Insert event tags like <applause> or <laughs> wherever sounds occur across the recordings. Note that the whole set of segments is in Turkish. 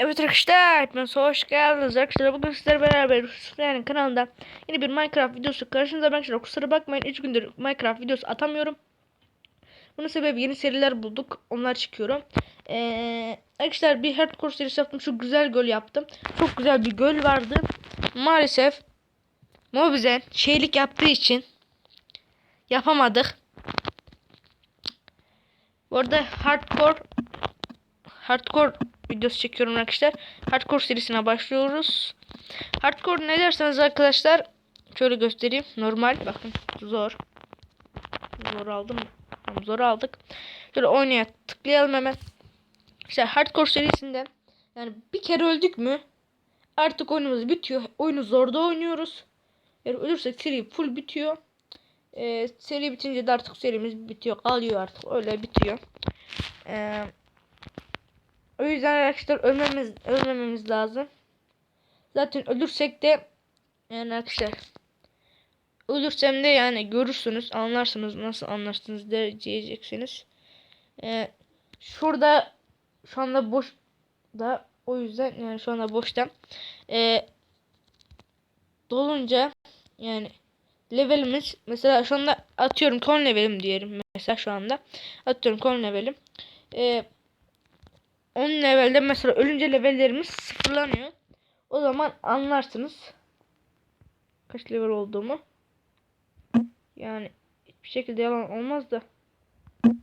Evet arkadaşlar, hepiniz hoş geldiniz arkadaşlar. Bugün sizlerle beraber yani kanalında yeni bir Minecraft videosu karşınızda arkadaşlar. Kusura bakmayın 3 gündür Minecraft videosu atamıyorum. Bunun sebebi yeni seriler bulduk. Onlar çıkıyorum. Ee, arkadaşlar bir hardcore serisi yaptım. Şu güzel göl yaptım. Çok güzel bir göl vardı. Maalesef Mobizen şeylik yaptığı için yapamadık. Bu arada hardcore hardcore videosu çekiyorum arkadaşlar. Hardcore serisine başlıyoruz. Hardcore ne derseniz arkadaşlar şöyle göstereyim. Normal bakın zor. Zor aldım. Zor aldık. Şöyle oynaya tıklayalım hemen. İşte hardcore serisinden yani bir kere öldük mü artık oyunumuz bitiyor. Oyunu zorda oynuyoruz. Eğer ölürsek seri full bitiyor. Ee, seri bitince de artık serimiz bitiyor. Kalıyor artık. Öyle bitiyor. Ee, o yüzden arkadaşlar ölmemiz ölmememiz lazım. Zaten ölürsek de yani arkadaşlar ölürsem de yani görürsünüz anlarsınız nasıl anlarsınız diyeceksiniz. Ee, şurada şu anda boş da o yüzden yani şu anda boşta. Ee, dolunca yani levelimiz mesela şu anda atıyorum kon levelim diyelim mesela şu anda atıyorum kon levelim. Ee, 10 levelde mesela ölünce levellerimiz sıfırlanıyor. O zaman anlarsınız kaç level olduğumu. Yani hiçbir şekilde yalan olmaz da.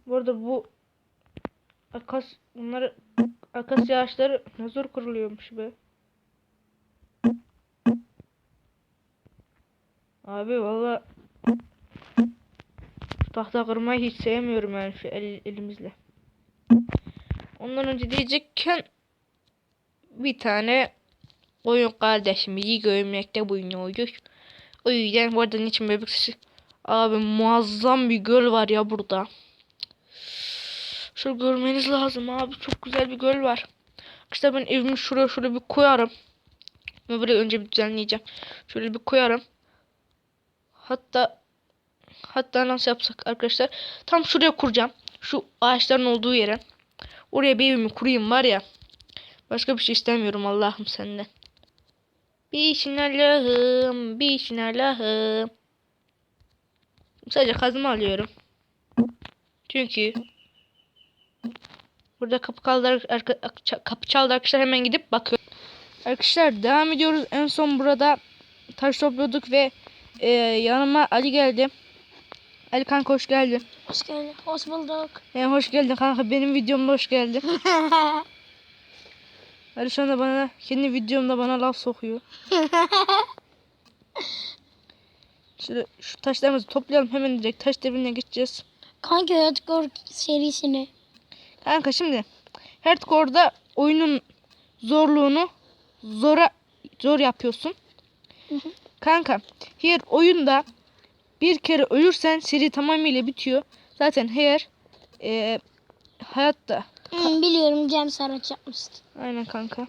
Bu arada bu akas bunları akas yağışları ne zor kuruluyormuş be. Abi valla tahta kırmayı hiç sevmiyorum yani şu el, elimizle. Ondan önce diyecekken bir tane oyun kardeşimizi görmekte bulunuyoruz. O yüzden bu arada niçin bebek sesi? Abi muazzam bir göl var ya burada. Şöyle görmeniz lazım abi. Çok güzel bir göl var. İşte ben evimi şuraya şöyle bir koyarım. Ve burayı önce bir düzenleyeceğim. Şöyle bir koyarım. Hatta hatta nasıl yapsak arkadaşlar. Tam şuraya kuracağım. Şu ağaçların olduğu yere. Oraya bir evimi kurayım var ya. Başka bir şey istemiyorum Allah'ım senden. Bir işin Allah'ım, bir işin Allah'ım. Sadece kazma alıyorum. Çünkü burada kapı kaldı kapı çaldı arkadaşlar hemen gidip bakıyorum. Arkadaşlar devam ediyoruz. En son burada taş topluyorduk ve e, yanıma Ali geldi. Ali kanka hoş geldin. Hoş geldin. Hoş bulduk. E, hoş geldin kanka benim videomda hoş geldin. <laughs> Ali şu anda bana kendi videomda bana laf sokuyor. <laughs> Şöyle şu taşlarımızı toplayalım hemen direkt taş devrine geçeceğiz. Kanka Hardcore serisini. Kanka şimdi Hardcore'da oyunun zorluğunu zora zor yapıyorsun. Hı hı. Kanka her oyunda bir kere ölürsen seri tamamıyla bitiyor. Zaten her e, hayatta Hmm, biliyorum Cem Saraç yapmıştı. aynen kanka.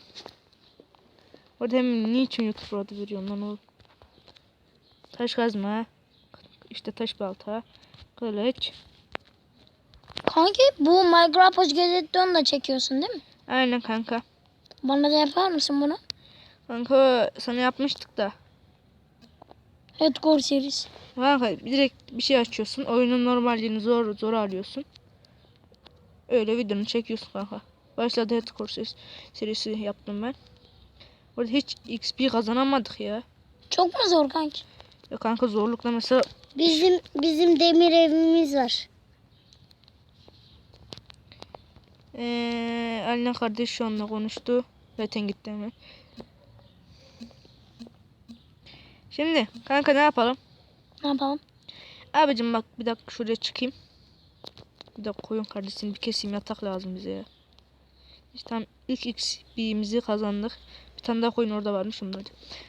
Orada hem niçin YouTube adı veriyorsun lan oğlum? Taş kazma. işte taş balta. Kılıç. Kanki bu Minecraft Hoş Gazette'den da çekiyorsun değil mi? Aynen kanka. Bana da yapar mısın bunu? Kanka sana yapmıştık da. Hardcore serisi. Kanka direkt bir şey açıyorsun. Oyunun normalliğini zor zor arıyorsun. Öyle videonu çekiyorsun kanka. Başladı Hardcore serisi, serisi yaptım ben. Orada hiç XP kazanamadık ya. Çok mu zor kanki? Ya kanka zorlukla mesela Bizim bizim demir evimiz var. ee, Alina kardeş şu anda konuştu. Zaten gitti hemen. Şimdi kanka ne yapalım? Ne yapalım? Abicim bak bir dakika şuraya çıkayım. Bir dakika koyun kardeşini bir keseyim yatak lazım bize ya. İşte tam ilk XP'mizi kazandık. Bir tane daha koyun orada varmış şimdi.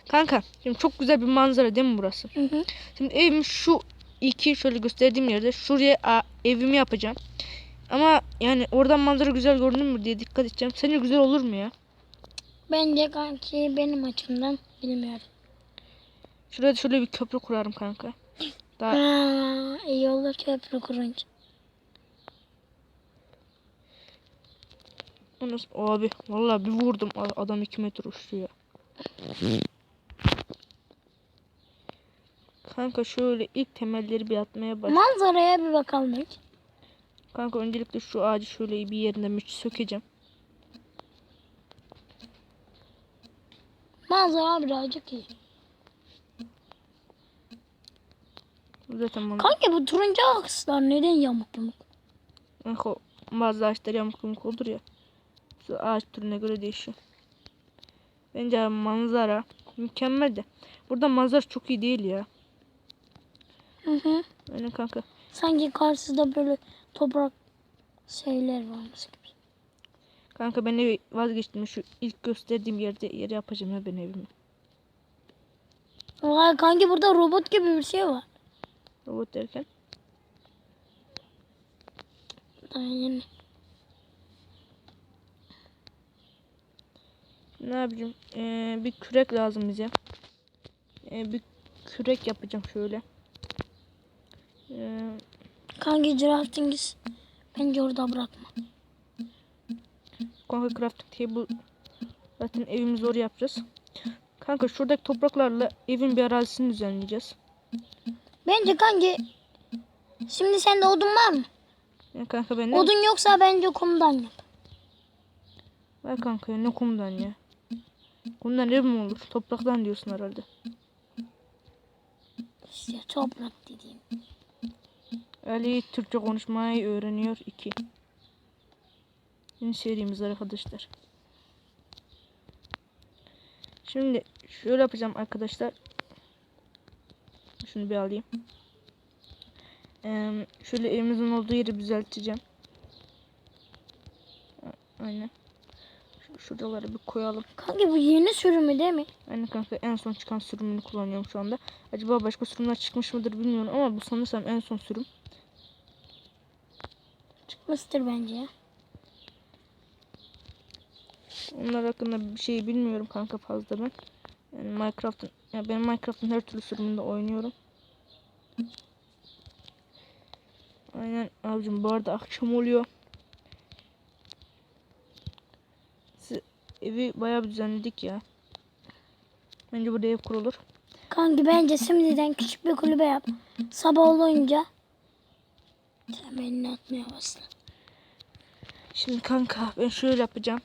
Kanka şimdi çok güzel bir manzara değil mi burası? Hı hı. Şimdi evim şu iki şöyle gösterdiğim yerde şuraya a, evimi yapacağım. Ama yani oradan manzara güzel görünür mü diye dikkat edeceğim. Sence güzel olur mu ya? Bence kanki benim açımdan bilmiyorum. Şuraya şöyle bir köprü kurarım kanka. <clears throat> Daha Ha, iyi olur köprü kurunca. Nasıl? Abi vallahi bir vurdum adam 2 metre uçtu ya. Kanka şöyle ilk temelleri bir atmaya baş. Manzaraya bir bakalım hiç. Kanka öncelikle şu ağacı şöyle bir yerinden bir sökeceğim. Manzara birazcık iyi. Zaten bana Kanki bu turuncu ağaçlar neden yamuk yamuk? Kanka bazı ağaçlar yamuk yumuk olur ya. Şu ağaç türüne göre değişiyor. Bence manzara mükemmel de. Burada manzara çok iyi değil ya. Hı hı. Aynen kanka. Sanki karşısında böyle toprak şeyler varmış gibi. Kanka ben evi vazgeçtim. Şu ilk gösterdiğim yerde yere yapacağım ya ben evimi. Vay kanki burada robot gibi bir şey var. Robot derken. Aynen. Ne yapacağım? Ee, bir kürek lazım bize. Ee, bir kürek yapacağım şöyle. Ee, Kanki crafting'iz. Bence orada bırakma. kanka crafting table zaten evimizi oraya yapacağız. Kanka şuradaki topraklarla evin bir arazisini düzenleyeceğiz. Bence kanki şimdi sende odun var mı? Ya kanka ben ne? Odun yoksa bence kumdan yap. Ver kanka ya ne kumdan ya. Kumdan ev mi olur? Topraktan diyorsun herhalde. İşte toprak dediğim. Ali Türkçe konuşmayı öğreniyor 2. Yeni serimiz arkadaşlar. Şimdi şöyle yapacağım arkadaşlar. Şunu bir alayım. Ee, şöyle evimizin olduğu yeri düzelteceğim. Aynen. Şu- Şuraları bir koyalım. Kanki bu yeni sürümü değil mi? Aynen kanka en son çıkan sürümünü kullanıyorum şu anda. Acaba başka sürümler çıkmış mıdır bilmiyorum ama bu sanırsam en son sürüm. Çıkmıştır bence ya. Onlar hakkında bir şey bilmiyorum kanka fazla ben. Yani Minecraft'ın ya ben Minecraft'ın her türlü sürümünde oynuyorum. Aynen abicim bu arada akşam oluyor. Siz evi bayağı bir düzenledik ya. Bence burada ev kurulur. Kanki bence şimdiden küçük bir kulübe yap. Sabah olunca temelini atmaya başla. Şimdi kanka ben şöyle yapacağım.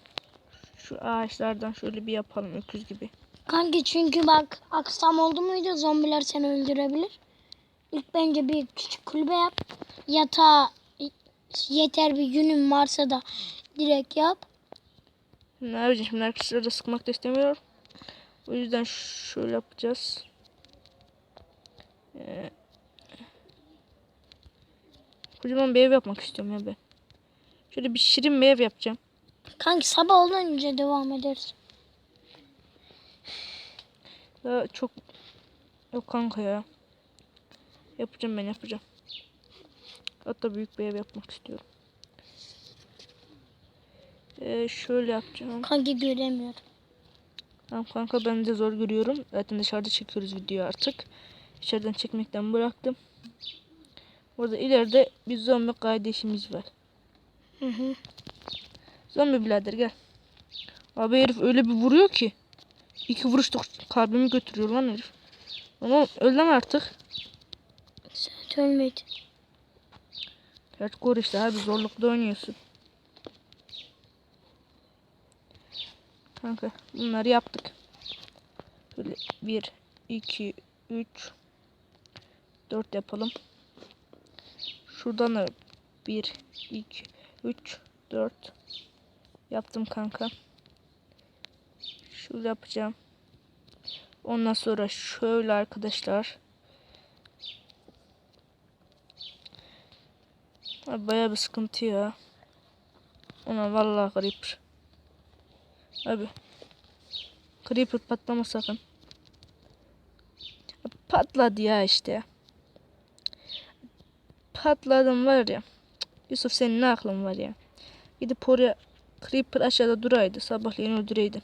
Şu ağaçlardan şöyle bir yapalım öküz gibi. Kanki çünkü bak akşam oldu muydu zombiler seni öldürebilir. İlk bence bir küçük kulübe yap. Yatağa yeter bir günün varsa da direkt yap. Ne yapacağım şimdi arkadaşlar da sıkmak da istemiyorum. O yüzden şöyle yapacağız. Ee, kocaman bir ev yapmak istiyorum ya ben. Şöyle bir şirin bir ev yapacağım. Kanki sabah olunca devam ederiz. Daha çok yok kanka ya. Yapacağım ben yapacağım. Hatta büyük bir ev yapmak istiyorum. Ee, şöyle yapacağım. Kanki göremiyorum. Tamam kanka ben de zor görüyorum. Zaten dışarıda çekiyoruz video artık. İçeriden çekmekten bıraktım. Burada ileride bir zombi kardeşimiz var. Hı hı. Zombi birader gel. Abi herif öyle bir vuruyor ki. İki vuruşta kalbimi götürüyor lan herif. Ama öldüm artık. Sen ölmedi. Hardcore işte abi zorlukta oynuyorsun. Kanka bunları yaptık. Böyle 1, 2, 3, 4 yapalım. Şuradan da 1, 2, 3, 4 yaptım kanka. Şöyle yapacağım. Ondan sonra şöyle arkadaşlar. Abi bayağı bir sıkıntı ya. Ona vallahi creeper. Abi. Creeper patlama sakın. Patladı ya işte. Patladım var ya. Yusuf senin ne aklın var ya. Gidip oraya Creeper aşağıda duraydı. Sabahleyin öldüreydin.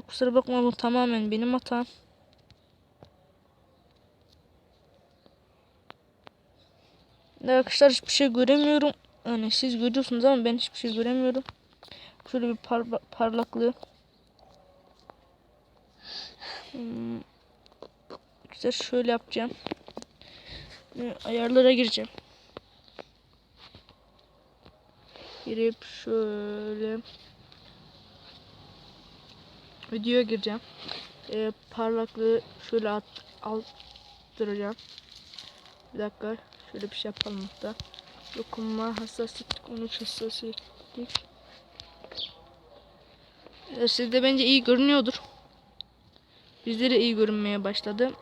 Kusura bakma bu tamamen benim hatam. Arkadaşlar hiçbir şey göremiyorum. Yani siz görüyorsunuz ama ben hiçbir şey göremiyorum. Şöyle bir par- parlaklığı. Hmm. Güzel şöyle yapacağım. Ayarlara gireceğim. Girip şöyle videoya gireceğim. Ee, parlaklığı şöyle at, arttıracağım. Bir dakika. Şöyle bir şey yapalım hatta. Dokunma hassasiyetlik, unuş hassasiyetlik. Ee, Sizde bence iyi görünüyordur. Bizde de iyi görünmeye başladı.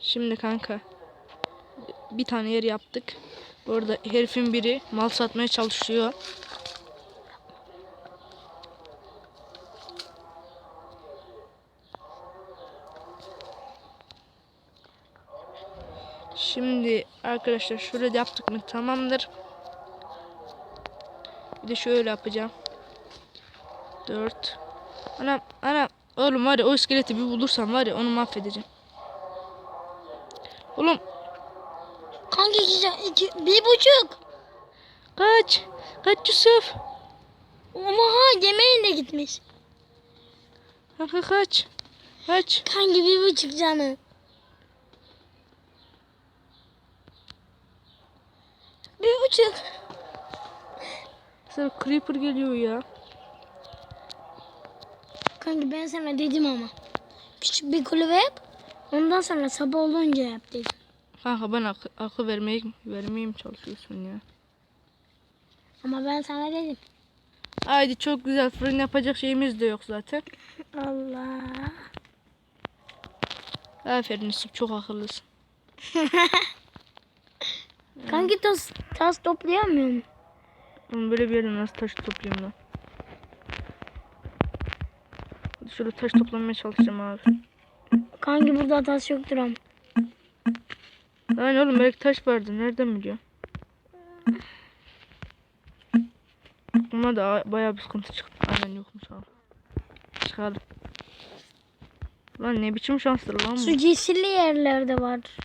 Şimdi kanka bir tane yer yaptık. Bu arada herifin biri mal satmaya çalışıyor. Şimdi arkadaşlar şöyle yaptık mı tamamdır. Bir de şöyle yapacağım. 4 Ana ana oğlum var ya o iskeleti bir bulursam var ya onu mahvedeceğim. Oğlum Güzel. iki, bir buçuk. kaç. Kaç Yusuf. Oha yemeğin de gitmiş. Kanka kaç. Kaç. Kanka bir buçuk canı. Bir buçuk. Sana creeper geliyor ya. Kanka ben sana dedim ama. Küçük bir kulübe yap. Ondan sonra sabah olunca yap dedim. Kanka ben akı, akı vermeye, vermeye mi çalışıyorsun ya? Ama ben sana dedim. Haydi çok güzel fırın yapacak şeyimiz de yok zaten. Allah. Aferin Yusuf çok akıllısın. <laughs> Kanki tas, tas toplayamıyor mu? Oğlum böyle bir yerden nasıl taş toplayayım lan? Şöyle taş toplamaya çalışacağım abi. Kanki burada tas yoktur ama. Lan oğlum belki taş vardı. Nereden biliyorsun? Ama da bayağı bir sıkıntı çıktı. Aynen yokmuş abi. Çıkalım. Lan ne biçim şanslı lan bu. Su cisilli yerlerde vardır.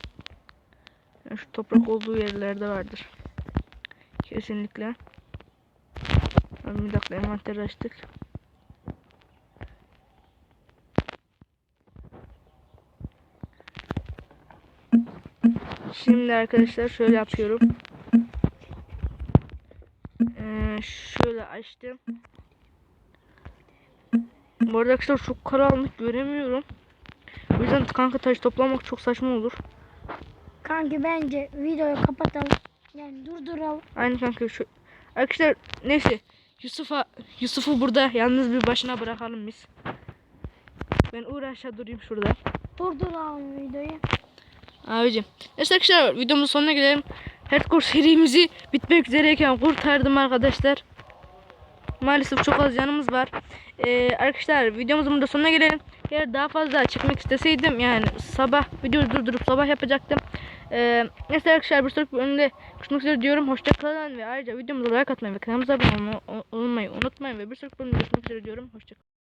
Yani şu toprak olduğu yerlerde vardır. Kesinlikle. Bir dakika envanteri açtık. Şimdi arkadaşlar şöyle yapıyorum. Ee, şöyle açtım. Bu arada arkadaşlar çok karanlık göremiyorum. O yüzden kanka taş toplamak çok saçma olur. Kanki bence videoyu kapatalım. Yani durduralım. Aynı kanka şu. Arkadaşlar neyse. Yusuf'a Yusuf'u burada yalnız bir başına bırakalım biz. Ben uğraşa durayım şurada. Durduralım videoyu. Abicim. Neyse arkadaşlar videomuzun sonuna gelelim. Hardcore serimizi bitmek üzereyken kurtardım arkadaşlar. Maalesef çok az canımız var. Ee, arkadaşlar videomuzun burada sonuna gelelim. Eğer daha fazla çekmek isteseydim yani sabah videoyu durdurup sabah yapacaktım. Ee, neyse arkadaşlar bir sonraki bölümde görüşmek üzere diyorum. Hoşçakalın ve ayrıca videomuza like atmayı ve kanalımıza abone olmayı unutmayın ve bir sonraki bölümde görüşmek üzere diyorum. Hoşçakalın.